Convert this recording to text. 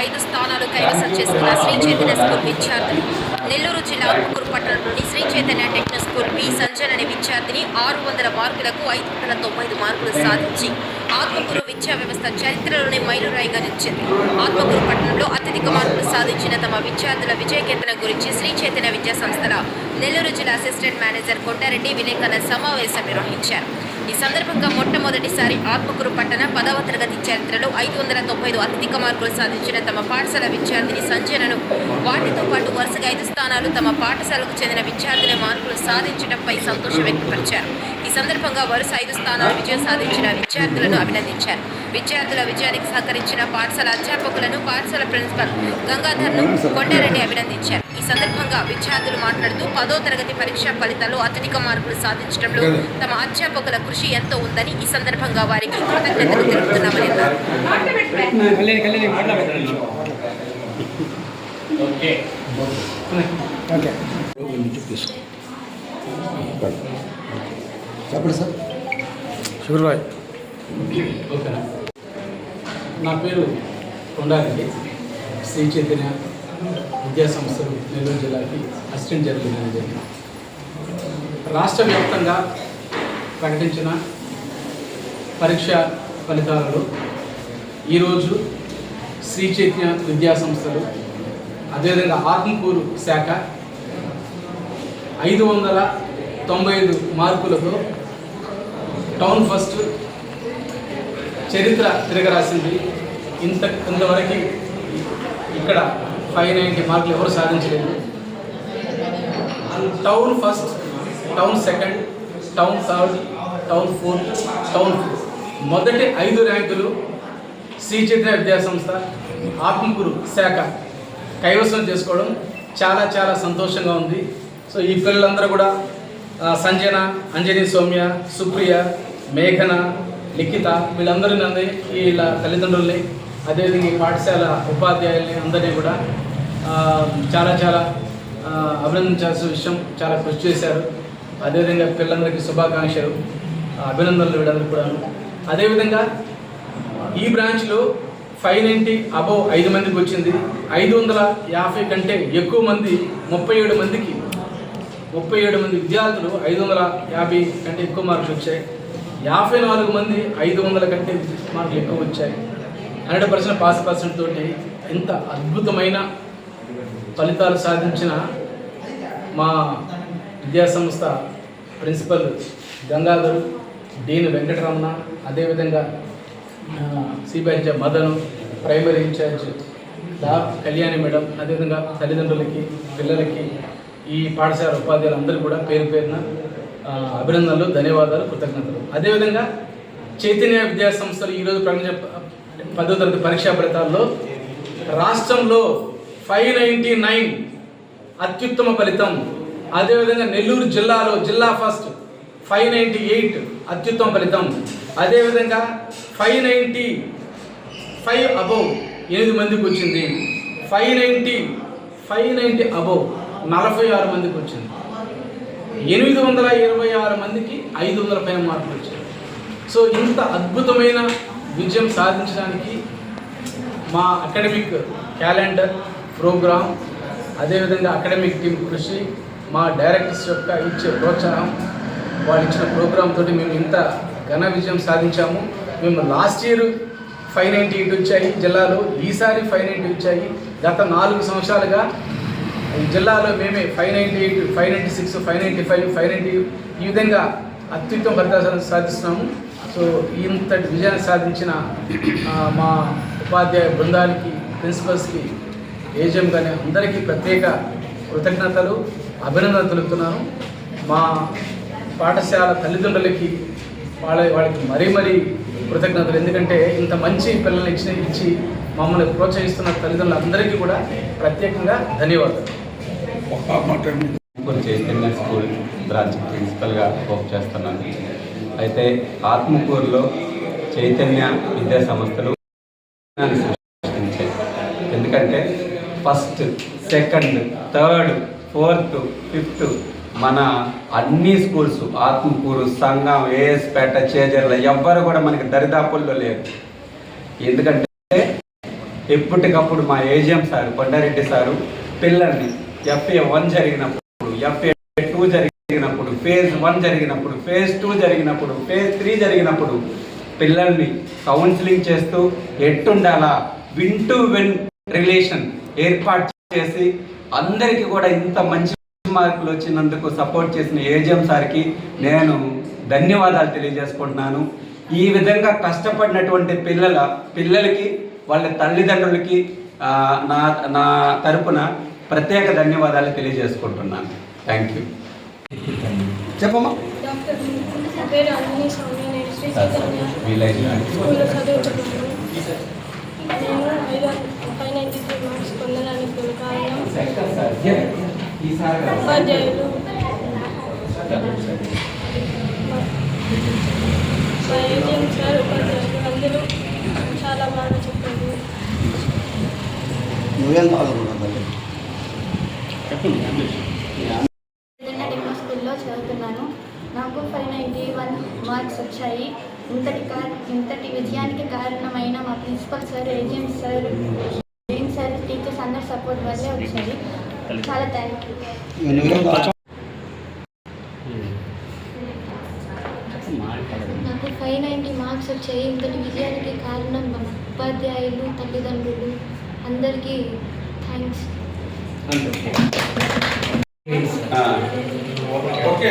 ఐదు స్థానాలు కైవసం చేసుకున్న శ్రీ చైతన్య స్కూల్ విద్యార్థులు నెల్లూరు జిల్లా ఆత్కూరుపట్నం నుండి Sri Chaitanya techno school B Sanjan అనే విద్యార్థిని ఆరు వందల మార్కులకు ఐదు వందల తొంభై ఐదు మార్కులు సాధించి ఆత్మకూరు విద్యా వ్యవస్థ చరిత్రలోనే మైలురాయిగా నిలిచింది. ఆత్మకూరు పట్టణంలో అత్యధిక మార్కులు సాధించిన తమ విద్యార్థుల విజయకేతన గురించి శ్రీ చైతన్య విద్యా సంస్థల నెల్లూరు జిల్లా అసిస్టెంట్ మేనేజర్ కొండారెడ్డి విలేకరుల సమావేశం నిర్వహించారు. ఈ సందర్భంగా మొట్టమొదటిసారి ఆత్మకూరు పట్టణ పదవ తరగతి చరిత్రలో ఐదు వందల తొంభై ఐదు అత్యధిక మార్కులు సాధించిన తమ పాఠశాల విద్యార్థిని సంజనను వాటితో పాటు వరుసగా ఐదు స్థానాలు తమ పాఠశాలకు చెందిన విద్యార్థుల మార్కులు సాధించడంపై సంతోషం వ్యక్తపరిచారు. ఈ సందర్భంగా వరుస ఐదు స్థానాలు విజయం సాధించిన విద్యార్థులను అభినందించారు. విద్యార్థుల విజయానికి సహకరించిన పాఠశాల అధ్యాపకులను పాఠశాల ప్రిన్సిపల్ గంగాధర్ను కొండారెడ్డి అభినందించారు. ఈ సందర్భంగా విద్యార్థులు మాట్లాడుతూ పదో తరగతి పరీక్ష ఫలితాల్లో అత్యధిక మార్కులు సాధించడంలో తమ అధ్యాపకుల కృషి ఎంతో ఉందని ఈ సందర్భంగా వారికి కృతజ్ఞతలు తెలుపుతున్నామని చెప్పండి సార్ ఓకేనా? నా పేరు కొండారెడ్డి. శ్రీ చైతన్య విద్యాసంస్థలు నెల్లూరు జిల్లాకి అసిస్టెంట్ జనరల్ మేనేజర్ రాష్ట్ర వ్యాప్తంగా ప్రకటించిన పరీక్ష ఫలితాలలో ఈరోజు శ్రీ చైతన్య విద్యాసంస్థలు అదేవిధంగా ఆత్మకూరు శాఖ ఐదు వందల తొంభై ఐదు మార్కులతో టౌన్ ఫస్ట్ చరిత్ర తిరగరాసింది. ఇంత ఇంతవరకు ఇక్కడ ఫైవ్ నైంటీ మార్కులు ఎవరు సాధించలేదు. Town first town second town third town fourth town fifth. మొదటి ఐదు ర్యాంకులు శ్రీ విద్యాసంస్థ విద్యా సంస్థ ఆత్మకూరు శాఖ కైవసం చేసుకోవడం చాలా చాలా సంతోషంగా ఉంది. సో ఈ పిల్లలందరూ కూడా సంజన అంజని సౌమ్య సుప్రియ మేఘన లిఖిత వీళ్ళందరినీ ఈ వీళ్ళ తల్లిదండ్రుల్ని అదేవిధంగా ఈ పాఠశాల ఉపాధ్యాయుల్ని అందరినీ కూడా చాలా చాలా అభినందించాల్సిన విషయం చాలా కృషి చేశారు. అదేవిధంగా పిల్లలందరికీ శుభాకాంక్షలు అభినందనలు వీళ్ళందరూ కూడా అదేవిధంగా ఈ బ్రాంచ్లో ఫైవ్ నైంటీ అబవ్ ఐదు మందికి వచ్చింది. ఐదు వందల యాభై కంటే ఎక్కువ మంది ముప్పై ఏడు మందికి ముప్పై ఏడు మంది విద్యార్థులు ఐదు వందల యాభై కంటే ఎక్కువ మార్కులు వచ్చాయి. యాభై నాలుగు మంది ఐదు వందల కంటే మార్కులు ఎక్కువ వచ్చాయి. హండ్రెడ్ పర్సెంట్ పాస్ పర్సెంట్ తోటి ఎంత అద్భుతమైన ఫలితాలు సాధించిన మా విద్యాసంస్థ ప్రిన్సిపల్ గంగాధర్ డీన్ వెంకటరమణ అదేవిధంగా సిబిఐ మదను ప్రైమరీ ఇన్ఛార్జ్ దా కళ్యాణి మేడం అదేవిధంగా తల్లిదండ్రులకి పిల్లలకి ఈ పాఠశాల ఉపాధ్యాయులు అందరూ కూడా పేరు పేరున అభినందనలు ధన్యవాదాలు కృతజ్ఞతలు. అదేవిధంగా చైతన్య విద్యాసంస్థలు ఈరోజు ప్రకటించ పదో తరగతి పరీక్షా ఫలితాల్లో రాష్ట్రంలో ఫైవ్ నైంటీ నైన్ అత్యుత్తమ ఫలితం. అదేవిధంగా నెల్లూరు జిల్లాలో జిల్లా ఫస్ట్ ఫైవ్ నైంటీ ఎయిట్ అత్యుత్తమ ఫలితం. అదేవిధంగా ఫైవ్ నైంటీ ఫైవ్ అబోవ్ ఎనిమిది మందికి వచ్చింది. Five ninety five ninety above నలభై ఆరు మందికి వచ్చింది. ఎనిమిది వందల ఇరవై ఆరు మందికి ఐదు వందల పైన మార్కులు వచ్చాయి. సో ఇంత అద్భుతమైన విజయం సాధించడానికి మా అకాడమిక్ క్యాలెండర్ ప్రోగ్రామ్ అదేవిధంగా అకాడమిక్ టీం కృషి మా డైరెక్టర్స్ యొక్క ఇచ్చే ప్రోత్సాహం వాళ్ళు ఇచ్చిన ప్రోగ్రామ్ తోటి మేము ఇంత ఘన విజయం సాధించాము. మేము last year five ninety eight వచ్చాయి జిల్లాలో ఈసారి ఫైవ్ నైంటీ వచ్చాయి. గత నాలుగు సంవత్సరాలుగా ఈ జిల్లాలో మేమే five ninety eight five ninety six five ninety five five ninety ఈ విధంగా అత్యుత్తమ ఫలితాలను సాధిస్తున్నాము. సో ఇంతటి విజయాన్ని సాధించిన మా ఉపాధ్యాయ బృందానికి ప్రిన్సిపల్స్కి ఏజిఎం కానీ అందరికీ ప్రత్యేక కృతజ్ఞతలు అభినందనలు తెలుపుతున్నాను. మా పాఠశాల తల్లిదండ్రులకి వాళ్ళ వాళ్ళకి మరీ మరీ కృతజ్ఞతలు. ఎందుకంటే ఇంత మంచి పిల్లల్ని ఇచ్చిన ఇచ్చి మమ్మల్ని ప్రోత్సహిస్తున్న తల్లిదండ్రులందరికీ కూడా ప్రత్యేకంగా ధన్యవాదాలు. చైతన్య స్కూల్ బ్రాంచ్ ప్రిన్సిపల్గా వర్క్ చేస్తున్నాను. అయితే ఆత్మకూరులో చైతన్య విద్యా సంస్థలు ఎందుకంటే first second third fourth fifth మన అన్ని స్కూల్స్ ఆత్మకూరు సంఘం ఏఎస్పేట చేజర్ల ఎవ్వరు కూడా మనకి దరిదాపుల్లో లేరు. ఎందుకంటే ఎప్పటికప్పుడు మా ఏజిఎం సార్ కొండారెడ్డి సారు పిల్లల్ని ఎఫ్ఏ వన్ జరిగినప్పుడు ఎఫ్ఏ టూ జరిగినప్పుడు ఫేజ్ వన్ జరిగినప్పుడు ఫేజ్ టూ జరిగినప్పుడు ఫేజ్ త్రీ జరిగినప్పుడు పిల్లల్ని కౌన్సిలింగ్ చేస్తూ ఎట్టుండాలా విన్ టు విన్ రిలేషన్ ఏర్పాటు చేసి అందరికీ కూడా ఇంత మంచి మార్కులు వచ్చినందుకు సపోర్ట్ చేసిన ఏజిఎం సార్కి నేను ధన్యవాదాలు తెలియజేసుకుంటున్నాను. ఈ విధంగా కష్టపడినటువంటి పిల్లల పిల్లలకి వాళ్ళ తల్లిదండ్రులకి నా నా తరపున ప్రత్యేక ధన్యవాదాలు తెలియజేసుకుంటున్నాను. థ్యాంక్ యూ చెప్పమ్మా నా పేరు అంజనీ స్వామి నేను శ్రీ చైతన్య వీలైన స్కూల్లో చదువుతున్నాను నేను ఐదు ఫైవ్ నైంటీ త్రీ మార్క్స్ పొందడానికి గల సెక్టర్ ఉపాధ్యాయులు ఈసారి ఏజెంట్ సార్ చాలా బాగా చెప్పారు నువ్వేం ఏదైనా స్కూల్లో చదువుతున్నాను నాకు ఫైవ్ నైంటీ వన్ మార్క్స్ వచ్చాయి ఇంతటి కా ఇంతటి విజయానికి కారణమైన మా principal sir AGM sir sir teachers అందరు సపోర్ట్ వల్లే వచ్చింది చాలా థ్యాంక్ యూ నాకు ఫైవ్ నైంటీ మార్క్స్ వచ్చాయి. ఇంతటి విజయానికి కారణం మన ఉపాధ్యాయులు తల్లిదండ్రులు. అందరికీ థ్యాంక్స్ ఓకే